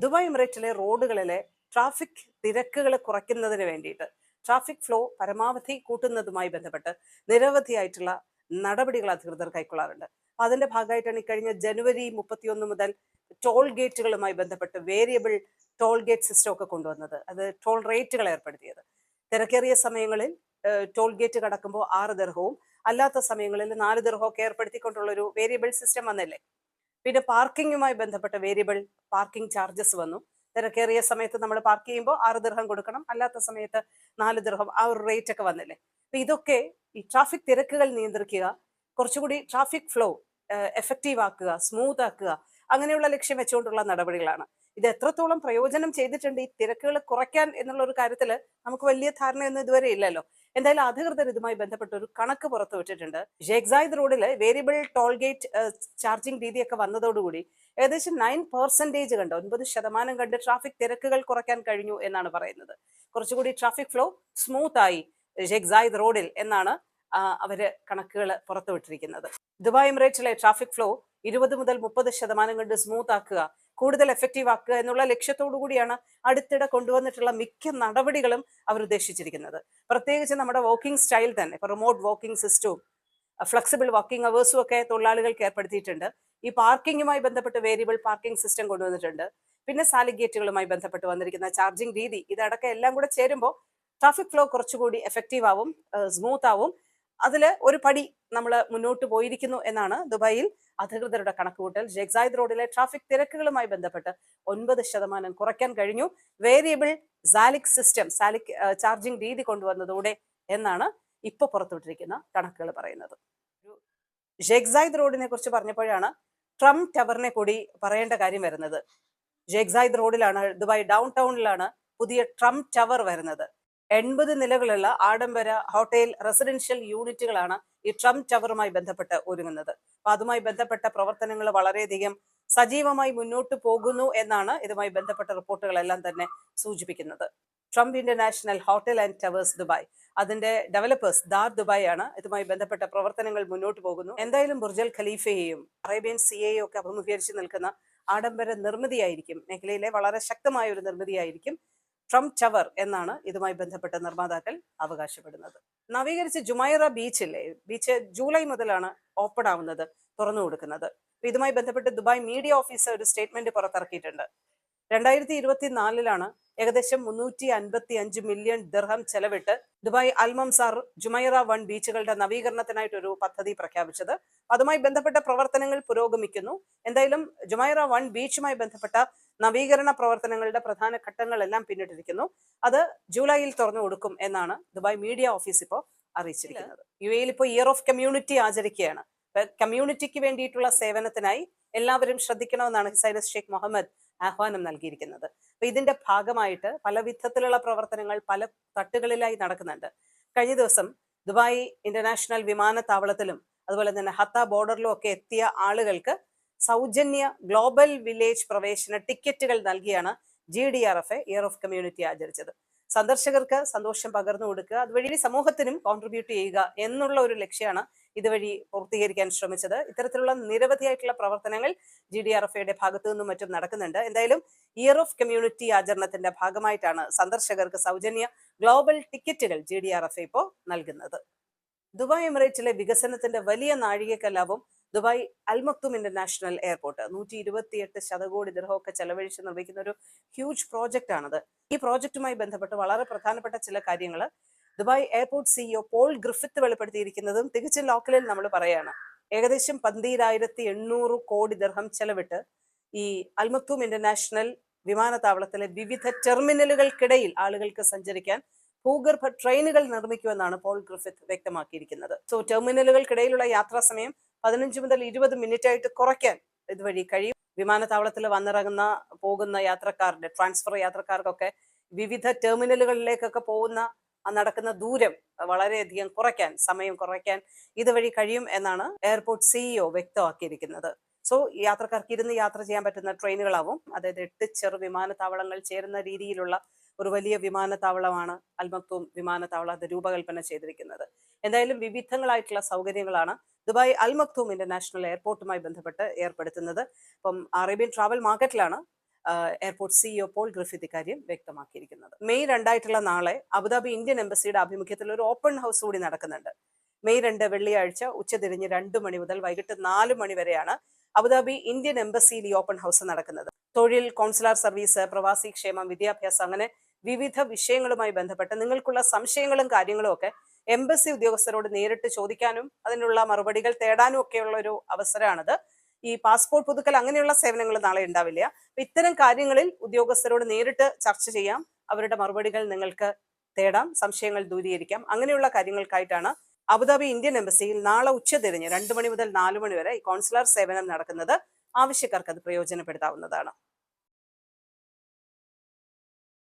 Dubai എമിറേറ്റിലെ റോഡുകളിലെ traffic തിരക്കുകൾ കുറയ്ക്കുന്നതിന് വേണ്ടിയിട്ട് ട്രാഫിക് ഫ്ലോ പരമാവധി കൂട്ടുന്നതുമായി ബന്ധപ്പെട്ട് നിരവധിയായിട്ടുള്ള നടപടികൾ അധികൃതർ കൈക്കൊള്ളാറുണ്ട്. അപ്പൊ അതിന്റെ ഭാഗമായിട്ടാണ് ഇക്കഴിഞ്ഞ ജനുവരി മുപ്പത്തിയൊന്ന് മുതൽ ടോൾ ഗേറ്റുകളുമായി ബന്ധപ്പെട്ട് വേരിയബിൾ ടോൾ ഗേറ്റ് സിസ്റ്റം ഒക്കെ കൊണ്ടുവന്നത്. അത് ടോൾ റേറ്റുകൾ ഏർപ്പെടുത്തിയത്. തിരക്കേറിയ സമയങ്ങളിൽ ടോൾ ഗേറ്റ് കടക്കുമ്പോൾ ആറ് ദർഹവും അല്ലാത്ത സമയങ്ങളിൽ നാല് ദർഹവും ഒക്കെ ഏർപ്പെടുത്തിക്കൊണ്ടുള്ള ഒരു വേരിയബിൾ സിസ്റ്റം വന്നില്ലേ പിന്നെ പാർക്കിങ്ങുമായി ബന്ധപ്പെട്ട വേരിയബിൾ പാർക്കിംഗ് ചാർജസ് വന്നു. തിരക്കേറിയ സമയത്ത് നമ്മൾ പാർക്ക് ചെയ്യുമ്പോൾ ആറ് ദിർഹം കൊടുക്കണം. അല്ലാത്ത സമയത്ത് നാല് ദിർഹം ആ ഒരു റേറ്റ് ഒക്കെ വന്നില്ലേ. അപ്പൊ ഇതൊക്കെ ഈ ട്രാഫിക് തിരക്കുകൾ നിയന്ത്രിക്കുക കുറച്ചുകൂടി ട്രാഫിക് ഫ്ലോ എഫക്റ്റീവ് ആക്കുക സ്മൂത്ത് ആക്കുക അങ്ങനെയുള്ള ലക്ഷ്യം വെച്ചുകൊണ്ടുള്ള നടപടികളാണ്. ഇത് എത്രത്തോളം പ്രയോജനം ചെയ്തിട്ടുണ്ട് ഈ തിരക്കുകൾ കുറയ്ക്കാൻ എന്നുള്ള ഒരു കാര്യത്തിൽ നമുക്ക് വലിയ ധാരണയൊന്നും ഇതുവരെ ഇല്ലല്ലോ. എന്തായാലും അധികൃതർ ഇതുമായി ബന്ധപ്പെട്ട ഒരു കണക്ക് പുറത്തുവിട്ടിട്ടുണ്ട് ഷേഖ്സായിദ് റോഡിൽ വേരിയബിൾ ടോൾ ഗേറ്റ് ചാർജിംഗ് രീതിയൊക്കെ വന്നതോടുകൂടി ഏകദേശം നയൻ പെർസെന്റേജ് കണ്ട് ഒൻപത് ശതമാനം കണ്ട് ട്രാഫിക് തിരക്കുകൾ കുറയ്ക്കാൻ കഴിഞ്ഞു എന്നാണ് പറയുന്നത്. കുറച്ചുകൂടി ട്രാഫിക് ഫ്ലോ സ്മൂത്ത് ആയി ഷേഖ്സായിദ് റോഡിൽ എന്നാണ് ആ, അവർ കണക്കുകൾ പുറത്തുവിട്ടിരിക്കുന്നത് ദുബായ് എമിറേറ്റ്സിലെ ട്രാഫിക് ഫ്ലോ ഇരുപത് മുതൽ മുപ്പത് ശതമാനം കണ്ട് സ്മൂത്ത് ആക്കുക കൂടുതൽ എഫക്റ്റീവ് ആക്കുക എന്നുള്ള ലക്ഷ്യത്തോടു കൂടിയാണ് അടുത്തിടെ കൊണ്ടുവന്നിട്ടുള്ള മിക്ക നടപടികളും അവർ ഉദ്ദേശിച്ചിരിക്കുന്നത്. പ്രത്യേകിച്ച് നമ്മുടെ വോക്കിംഗ് സ്റ്റൈൽ തന്നെ ഇപ്പൊ റിമോട്ട് വോക്കിംഗ് സിസ്റ്റവും ഫ്ലെക്സിബിൾ വർക്കിംഗ് അവേഴ്സും ഒക്കെ തൊഴിലാളികൾക്ക് ഏർപ്പെടുത്തിയിട്ടുണ്ട്. ഈ പാർക്കിങ്ങുമായി ബന്ധപ്പെട്ട് വേരിയബിൾ പാർക്കിംഗ് സിസ്റ്റം കൊണ്ടുവന്നിട്ടുണ്ട്. പിന്നെ സാലിഗേറ്റുകളുമായി ബന്ധപ്പെട്ട് വന്നിരിക്കുന്ന ചാർജിംഗ് രീതി ഇതടക്കം എല്ലാം കൂടെ ചേരുമ്പോൾ ട്രാഫിക് ഫ്ലോ കുറച്ചുകൂടി എഫക്റ്റീവ് ആവും സ്മൂത്ത് ആവും. അതിൽ ഒരു പടി നമ്മൾ മുന്നോട്ട് പോയിരിക്കുന്നു എന്നാണ് ദുബായിൽ അധികൃതരുടെ കണക്കുകൂട്ടൽ. ജെക്സായിദ് റോഡിലെ ട്രാഫിക് തിരക്കുകളുമായി ബന്ധപ്പെട്ട് ഒൻപത് ശതമാനം കുറയ്ക്കാൻ കഴിഞ്ഞു. Variable Salik system Salik charging രീതി കൊണ്ടുവന്നതോടെ എന്നാണ് ഇപ്പൊ പുറത്തുവിട്ടിരിക്കുന്ന കണക്കുകൾ പറയുന്നത്. ജെക്സായിദ് റോഡിനെ കുറിച്ച് പറഞ്ഞപ്പോഴാണ് ട്രംപ് ടവറിനെ കൂടി പറയേണ്ട കാര്യം വരുന്നത്. ജെക്സായിദ് റോഡിലാണ് ദുബായ് ഡൗൺ ടൗണിലാണ് പുതിയ ട്രംപ് ടവർ വരുന്നത്. എൺപത് നിലകളുള്ള ആഡംബര ഹോട്ടൽ റെസിഡൻഷ്യൽ യൂണിറ്റുകളാണ് ഈ ട്രംപ് ടവറുമായി ബന്ധപ്പെട്ട് ഒരുങ്ങുന്നത്. അപ്പൊ അതുമായി ബന്ധപ്പെട്ട പ്രവർത്തനങ്ങൾ വളരെയധികം സജീവമായി മുന്നോട്ട് പോകുന്നു എന്നാണ് ഇതുമായി ബന്ധപ്പെട്ട റിപ്പോർട്ടുകളെല്ലാം തന്നെ സൂചിപ്പിക്കുന്നത്. Trump International Hotel and Towers Dubai. അതിന്റെ ഡെവലപ്പേഴ്സ് ദാർ ദുബായ് ആണ് ഇതുമായി ബന്ധപ്പെട്ട പ്രവർത്തനങ്ങൾ മുന്നോട്ട് പോകുന്നു. എന്തായാലും ബുർജൽ ഖലീഫയെയും അറേബ്യൻ സിയെയും ഒക്കെ അഭിമുഖീകരിച്ച് നിൽക്കുന്ന ആഡംബര നിർമ്മിതിയായിരിക്കും. മേഖലയിലെ വളരെ ശക്തമായ ഒരു നിർമ്മിതിയായിരിക്കും ട്രംപ് ടവർ എന്നാണ് ഇതുമായി ബന്ധപ്പെട്ട നിർമ്മാതാക്കൾ അവകാശപ്പെടുന്നത്. നവീകരിച്ച ജുമൈറ ബീച്ചില്ലേ? ബീച്ച് ജൂലൈ മുതലാണ് ഓപ്പൺ ആവുന്നത് തുറന്നു കൊടുക്കുന്നത്. ഇതുമായി ബന്ധപ്പെട്ട് ദുബായ് മീഡിയ ഓഫീസർ ഒരു സ്റ്റേറ്റ്മെന്റ് പുറത്തിറക്കിയിട്ടുണ്ട്. രണ്ടായിരത്തി ഇരുപത്തിനാലിലാണ് ഏകദേശം മുന്നൂറ്റി അൻപത്തി അഞ്ച് മില്യൺ ദിർഹം ചെലവിട്ട് Dubai Al Mamzar Jumeirah one ബീച്ചുകളുടെ നവീകരണത്തിനായിട്ട് ഒരു പദ്ധതി പ്രഖ്യാപിച്ചത്. അതുമായി ബന്ധപ്പെട്ട പ്രവർത്തനങ്ങൾ പുരോഗമിക്കുന്നു. എന്തായാലും ജുമൈറ വൺ ബീച്ചുമായി ബന്ധപ്പെട്ട നവീകരണ പ്രവർത്തനങ്ങളുടെ പ്രധാന ഘട്ടങ്ങളെല്ലാം പിന്നിട്ടിരിക്കുന്നു. അത് ജൂലൈയിൽ തുറന്നു കൊടുക്കും എന്നാണ് ദുബായ് മീഡിയ ഓഫീസ് ഇപ്പോൾ അറിയിച്ചിരിക്കുന്നത്. യു എയിൽ ഇപ്പോൾ ഇയർ ഓഫ് കമ്മ്യൂണിറ്റി ആചരിക്കുകയാണ് കമ്മ്യൂണിറ്റിക്ക് വേണ്ടിയിട്ടുള്ള സേവനത്തിനായി എല്ലാവരും ശ്രദ്ധിക്കണമെന്നാണ് ഹിസൈനസ് ഷെയ്ഖ് മുഹമ്മദ് ആഹ്വാനം നൽകിയിരിക്കുന്നത്. അപ്പൊ ഇതിന്റെ ഭാഗമായിട്ട് പല വിധത്തിലുള്ള പ്രവർത്തനങ്ങൾ പല തട്ടുകളിലായി നടക്കുന്നുണ്ട്. കഴിഞ്ഞ ദിവസം ദുബായ് ഇന്റർനാഷണൽ വിമാനത്താവളത്തിലും അതുപോലെ തന്നെ ഹത്ത ബോർഡറിലും ഒക്കെ എത്തിയ ആളുകൾക്ക് സൗജന്യ ഗ്ലോബൽ വില്ലേജ് പ്രവേശന ടിക്കറ്റുകൾ നൽകിയാണ് G D R F year of community ആചരിച്ചത്. സന്ദർശകർക്ക് സന്തോഷം പകർന്നു കൊടുക്കുക. അതുവഴി സമൂഹത്തിനും കോൺട്രിബ്യൂട്ട് ചെയ്യുക എന്നുള്ള ഒരു ലക്ഷ്യമാണ് ഇതുവഴി പൂർത്തീകരിക്കാൻ ശ്രമിച്ചത്. ഇത്തരത്തിലുള്ള നിരവധിയായിട്ടുള്ള പ്രവർത്തനങ്ങൾ ജി ഡി ആർ എഫ് യുടെ ഭാഗത്തു നിന്നും മറ്റും നടക്കുന്നുണ്ട്. എന്തായാലും ഇയർ ഓഫ് കമ്മ്യൂണിറ്റി ആചരണത്തിന്റെ ഭാഗമായിട്ടാണ് സന്ദർശകർക്ക് സൗജന്യ ഗ്ലോബൽ ടിക്കറ്റുകൾ ജി ഡി ആർ എഫ് ഇപ്പോൾ നൽകുന്നത്. ദുബായ് എമിറേറ്റിലെ വികസനത്തിന്റെ വലിയ നാഴികക്കല്ലാവും Dubai Al Maktoum international airport. നൂറ്റി ഇരുപത്തിയെട്ട് ശതകോടി ദിർഹമൊക്കെ ചെലവഴിച്ച് നിർമ്മിക്കുന്ന ഒരു ഹ്യൂജ് പ്രോജക്റ്റ് ആണത് ഈ പ്രോജക്റ്റുമായി ബന്ധപ്പെട്ട് വളരെ പ്രധാനപ്പെട്ട ചില കാര്യങ്ങൾ Dubai airport CEO Paul Griffiths വെളിപ്പെടുത്തിയിരിക്കുന്നതും തികച്ചും ലോക്കലിൽ നമ്മൾ പറയാണ് ഏകദേശം പന്തീരായിരത്തി എണ്ണൂറ് കോടി ദിർഹം ചെലവിട്ട് ഈ അൽമക്തും ഇന്റർനാഷണൽ വിമാനത്താവളത്തിലെ വിവിധ ടെർമിനലുകൾക്കിടയിൽ ആളുകൾക്ക് സഞ്ചരിക്കാൻ ഭൂഗർഭ ട്രെയിനുകൾ നിർമ്മിക്കുമെന്നാണ് പോൾ ഗ്രിഫിത്ത് വ്യക്തമാക്കിയിരിക്കുന്നത്. സോ ടെർമിനലുകൾക്കിടയിലുള്ള യാത്രാ സമയം പതിനഞ്ച് മുതൽ ഇരുപത് മിനിറ്റ് ആയിട്ട് കുറയ്ക്കാൻ ഇതുവഴി കഴിയും. വിമാനത്താവളത്തിൽ വന്നിറങ്ങുന്ന പോകുന്ന യാത്രക്കാരുടെ ട്രാൻസ്ഫർ യാത്രക്കാർക്കൊക്കെ വിവിധ ടെർമിനലുകളിലേക്കൊക്കെ പോകുന്ന നടക്കുന്ന ദൂരം വളരെയധികം കുറയ്ക്കാൻ സമയം കുറയ്ക്കാൻ ഇതുവഴി കഴിയും എന്നാണ് എയർപോർട്ട് സിഇഒ വ്യക്തമാക്കിയിരിക്കുന്നത്. സോ യാത്രക്കാർക്ക് ഇരുന്ന് യാത്ര ചെയ്യാൻ പറ്റുന്ന ട്രെയിനുകളാവും. അതായത് എട്ട് ചെറു വിമാനത്താവളങ്ങൾ ചേരുന്ന രീതിയിലുള്ള ഒരു വലിയ വിമാനത്താവളമാണ് അൽമക്തൂം വിമാനത്താവളം അത് രൂപകൽപ്പന ചെയ്തിരിക്കുന്നത്. എന്തായാലും വിവിധങ്ങളായിട്ടുള്ള സൗകര്യങ്ങളാണ് ദുബായ് അൽ മക്തൂം ഇന്റർനാഷണൽ എയർപോർട്ടുമായി ബന്ധപ്പെട്ട് ഏർപ്പെടുത്തുന്നത്. അപ്പം അറേബ്യൻ ട്രാവൽ മാർക്കറ്റിലാണ് എയർപോർട്ട് സിഇഒ പോൾ ഗ്രിഫിത് ഇക്കാര്യം വ്യക്തമാക്കിയിരിക്കുന്നത്. മെയ് രണ്ടായിട്ടുള്ള നാളെ അബുദാബി ഇന്ത്യൻ എംബസിയുടെ ആഭിമുഖ്യത്തിൽ ഒരു ഓപ്പൺ ഹൗസ് കൂടി നടക്കുന്നുണ്ട്. മെയ് രണ്ട് വെള്ളിയാഴ്ച ഉച്ചതിരിഞ്ഞ് രണ്ട് മണി മുതൽ വൈകിട്ട് നാല് മണി വരെയാണ് അബുദാബി ഇന്ത്യൻ എംബസിയിൽ ഈ ഓപ്പൺ ഹൗസ് നടക്കുന്നത്. തൊഴിൽ കൗൺസിലർ സർവീസ് പ്രവാസി ക്ഷേമം വിദ്യാഭ്യാസം അങ്ങനെ വിവിധ വിഷയങ്ങളുമായി ബന്ധപ്പെട്ട് നിങ്ങൾക്കുള്ള സംശയങ്ങളും കാര്യങ്ങളും ഒക്കെ എംബസി ഉദ്യോഗസ്ഥരോട് നേരിട്ട് ചോദിക്കാനും അതിനുള്ള മറുപടികൾ തേടാനും ഒക്കെയുള്ള ഒരു അവസരമാണിത്. ഈ പാസ്പോർട്ട് പുതുക്കൽ അങ്ങനെയുള്ള സേവനങ്ങൾ നാളെ ഉണ്ടാവില്ല. അപ്പൊ ഇത്തരം കാര്യങ്ങളിൽ ഉദ്യോഗസ്ഥരോട് നേരിട്ട് ചർച്ച ചെയ്യാം. അവരുടെ മറുപടികൾ നിങ്ങൾക്ക് തേടാം. സംശയങ്ങൾ ദൂരീകരിക്കാം. അങ്ങനെയുള്ള കാര്യങ്ങൾക്കായിട്ടാണ് അബുദാബി ഇന്ത്യൻ എംബസിയിൽ നാളെ ഉച്ചതിരിഞ്ഞ് രണ്ടു മണി മുതൽ നാലു മണി വരെ ഈ കോൺസുലർ സേവനം നടക്കുന്നത്. ആവശ്യക്കാർക്ക് അത് പ്രയോജനപ്പെടുത്താവുന്നതാണ്.